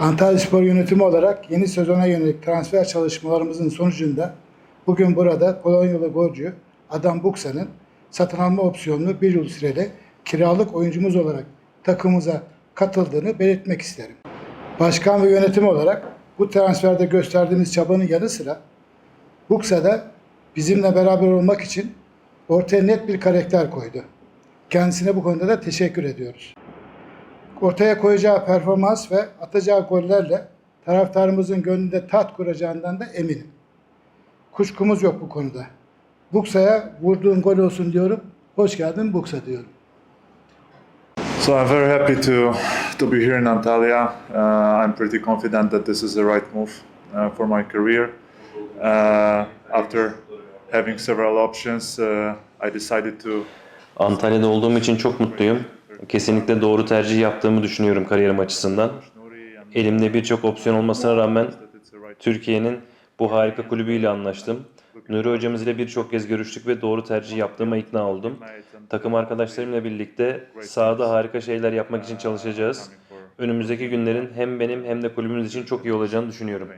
Antalya Spor Yönetimi olarak yeni sezona yönelik transfer çalışmalarımızın sonucunda bugün burada Polonyalı golcü Adam Buksa'nın satın alma opsiyonlu bir yıl süreli kiralık oyuncumuz olarak takımımıza katıldığını belirtmek isterim. Başkan ve yönetim olarak bu transferde gösterdiğimiz çabanın yanı sıra Buksa da bizimle beraber olmak için ortaya net bir karakter koydu. Kendisine bu konuda da teşekkür ediyoruz. Ortaya koyacağı performans ve atacağı gollerle taraftarımızın gönlünde tat kuracağından da eminim. Kuşkumuz yok bu konuda. Buksa'ya vurduğun gol olsun diyorum. Hoş geldin Buksa diyorum. So I'm very happy to to be here in Antalya. Uh, I'm pretty confident that this is the right move uh, for my career. Uh, after having several options, uh, I decided to Antalya'da olduğum için çok mutluyum. Kesinlikle doğru tercih yaptığımı düşünüyorum kariyerim açısından. Elimde birçok opsiyon olmasına rağmen Türkiye'nin bu harika kulübüyle anlaştım. Nuri hocamız ile birçok kez görüştük ve doğru tercih yaptığıma ikna oldum. Takım arkadaşlarımla birlikte sahada harika şeyler yapmak için çalışacağız. Önümüzdeki günlerin hem benim hem de kulübümüz için çok iyi olacağını düşünüyorum.